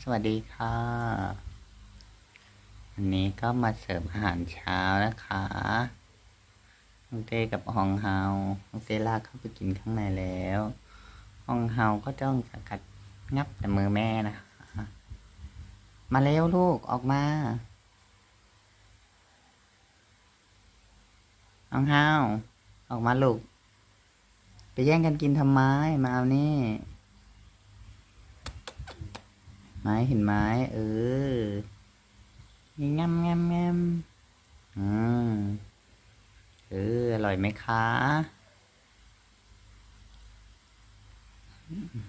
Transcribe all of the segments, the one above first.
สวัสดีค่ะ วันนี้ก็มาเสิร์ฟอาหารเช้านะคะน้องเต้กับฮองเฮาน้องเต้ลากเข้าไปกินข้างในแล้วฮองเฮาก็จ้องจะกัดงับแต่มือแม่นะคะ มาเร็วลูกออกมาฮองเฮาออกมาลูก ไปแย่งกันกินทำไม มาเอานี่ ไม้เห็นไม้เออนี่งำงำงำอืมเอออร่อยไหมคะ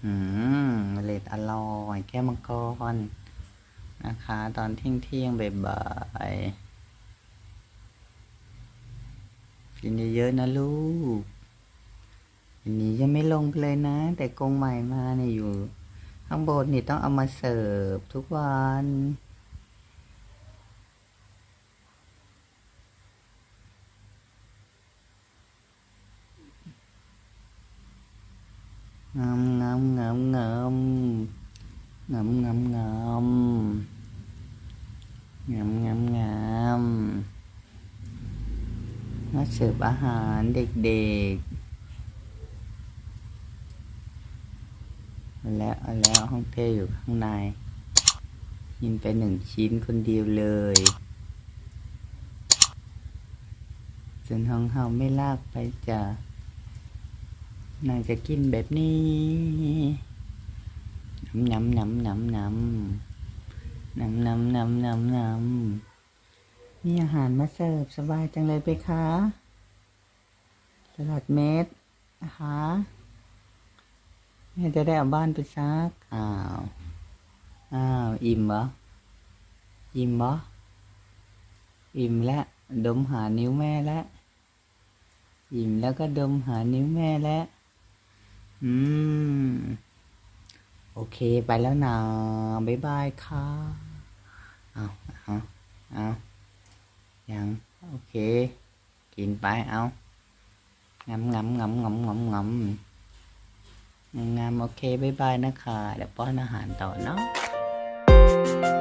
อืมเล็ดอร่อยแก้มังกรนะคะ ตอนเที่ยงเที่ยงบ่ายกินเยอะๆนะลูกอันนี้ยังไม่ลงไปเลยนะ แต่กงใหม่มาเนี่ยอยู่ ข้างบนนี่ต้องเอามาเสิร์ฟทุกวันงามงามงามงามงามงามงามงามงามงามมาเสิร์ฟอาหารเด็กๆ เอาแล้วเอาแล้วห้องเต้อยู่ข้างใน กินไปหนึ่งชิ้นคนเดียวเลยส่วนห้องเฮาไม่ลากไปจ้ะนางจะกินแบบนี้น้ำน้ำน้ำน้ำน้ำน้ำน้ำน้ำน้ำน้ำมีอาหารมาเสิร์ฟสบายจังเลยไปคะสลัดเม็ดนะคะ แม่จะได้เอาบ้านไปซัก อ้าว อ้าว อิ่มเหรอ อิ่มเหรอ อิ่มแล้ว ดมหานิ้วแม่แล้ว อิ่มแล้วก็ดมหานิ้วแม่แล้ว อืม โอเคไปแล้วนะบ๊ายบายค่ะเอาเอาเอายัง โอเค กินไปเอางำงำงำงำงำงำ งามโอเคบ๊ายบายนะคะ เดี๋ยวป้อนอาหารต่อเนาะ